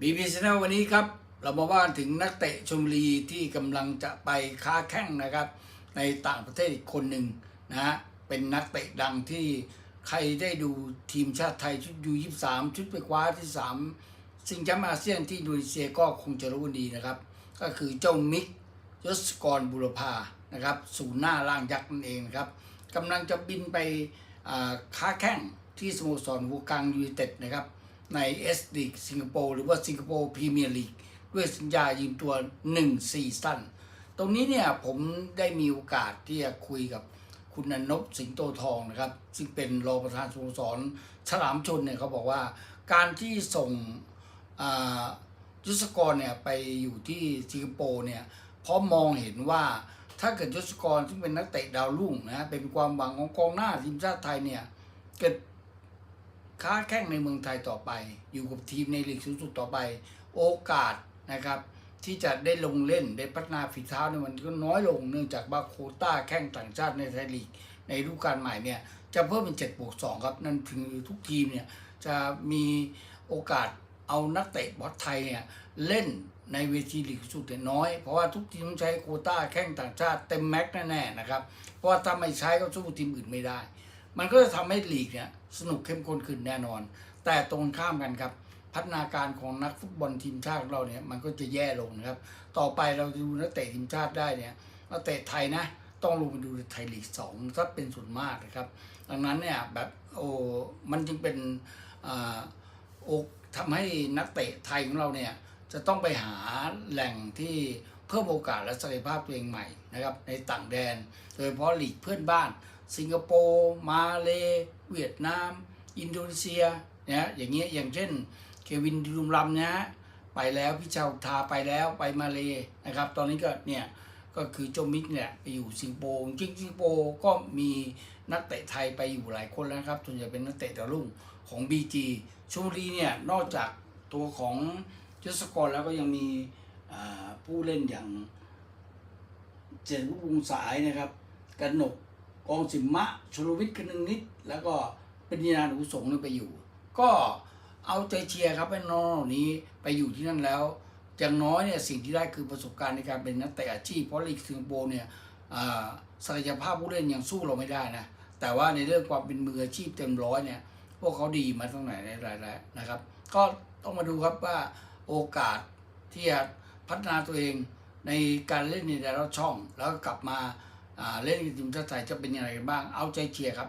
บีบีชแนลวันนี้ครับ เรามาว่าถึงนักเตะชมบุรีที่กำลังจะไปค้าแข้งนะครับ ในต่างประเทศอีกคนหนึ่งนะฮะเป็นนักเตะดังที่ใครได้ดูทีมชาติไทยชุดยูยี่สามชุดไปคว้าที่สามซิงแชมป์อาเซียนที่อินโดนีเซียก็คงจะรู้ดีนะครับ ก็คือเจ้ามิกยศกรบุรพานะครับศูนย์หน้าล่างยักษ์นั่นเองนะครับกำลังจะบินไปค้าแข้งที่สโมสรวูกังยูไนเต็ดนะครับ ในเอสลีกสิงคโปร์หรือว่าสิงคโปร์พรีเมียร์ลีกด้วยสัญญายืมตัว1ซีซั่นตรงนี้เนี่ยผมได้มีโอกาสที่จะคุยกับคุณอนบสิงโตทองนะครับ ซึ่งเป็นรองประธานสโมสรฉลามชนเนี่ยเขาบอกว่า การที่ส่งยุทธกรเนี่ยไปอยู่ที่สิงคโปร์เนี่ยเพราะมองเห็นว่าถ้าเกิดยุทธกรซึ่งเป็นนักเตะดาวรุ่งนะเป็นความหวังของกองหน้าทีมชาติไทยเนี่ยเกิด ค้าแข่งในเมืองไทยต่อไป อยู่กับทีมในลีกสูงสุดต่อไป โอกาสนะครับ ที่จะได้ลงเล่นได้พัฒนาฝีเท้าเนี่ยมันก็น้อยลงเนื่องจากว่าโคต้าแข่งต่างชาติในไทยลีกในฤดูกาลใหม่เนี่ยจะเพิ่มเป็น7บวก2ครับนั่นถึงทุกทีมเนี่ยจะมีโอกาสเอานักเตะบอลไทยเนี่ยเล่นในเวทีลีกสูงสุดเนี่ยน้อย เพราะว่าทุกทีมต้องใช้โคต้าแข่งต่างชาติเต็มแม็กแน่ๆนะครับ เพราะว่าถ้าไม่ใช้ก็สู้ทีมอื่นไม่ได้ มันก็จะทำให้ลีกเนี่ยสนุกเข้มข้นขึ้นแน่นอน แต่ตรงข้ามกันครับ พัฒนาการของนักฟุตบอลทีมชาติของเราเนี่ยมันก็จะแย่ลงนะครับ ต่อไปเราจะดูนักเตะทีมชาติได้เนี่ยนักเตะไทยนะต้องลงไปดูไทยลีกสองถ้าเป็นส่วนมากนะครับ ดังนั้นเนี่ยแบบโอ้มันจึงเป็นอ่าโอกทำให้นักเตะไทยของเราเนี่ยจะต้องไปหาแหล่งที่เพิ่มโอกาสและศักยภาพตัวเองใหม่นะครับในต่างแดน โดยเฉพาะลีกเพื่อนบ้าน สิงคโปร์มาเลเวียดนาม อินโดนีเซียนะอย่างเงี้ยอย่างเช่นเควินดุมลัมนะฮะไปแล้วพิชาวทาไปแล้วไปมาเลนะครับ ตอนนี้ก็เนี่ยก็คือโจมิกเนี่ยไปอยู่สิงคโปร์จริงสิงคโปร์ก็มีนักเตะไทยไปอยู่หลายคนแล้วครับส่วนใหญ่เป็นนักเตะดาวรุ่งของ BG ชลบุรีเนี่ยนอกจากตัวของยศกรแล้วก็ยังมีผู้เล่นอย่างเจนวุฒิวงสายนะครับกนก กองสิมมะชลวิทย์คนึงนิด แล้วก็เป็นยาหนูสงฆ์เนี่ไปอยู่ ก็เอาใจเชียร์ครับให้น้องเหล่านี้ไปอยู่ที่นั่นแล้วอย่างน้อยเนี่ยสิ่งที่ได้คือประสบการณ์ในการเป็นนักเตะอาชีพเพราะลีกสิงคโปร์เนี่ยศักยภาพผู้เล่นยังสู้เราไม่ได้นะแต่ว่าในเรื่องความเป็นมืออาชีพเต็มร้อยเนี่ยพวกเขาดีมาตั้งไหนหลายแล้วนะครับ ก็ต้องมาดูครับว่าโอกาสที่จะพัฒนาตัวเองในการเล่นในแต่ละช่อง แล้วก็กลับมา เล่นกับทีมชาติไทยจะเป็นยังไงบ้างเอาใจเชียร์ครับ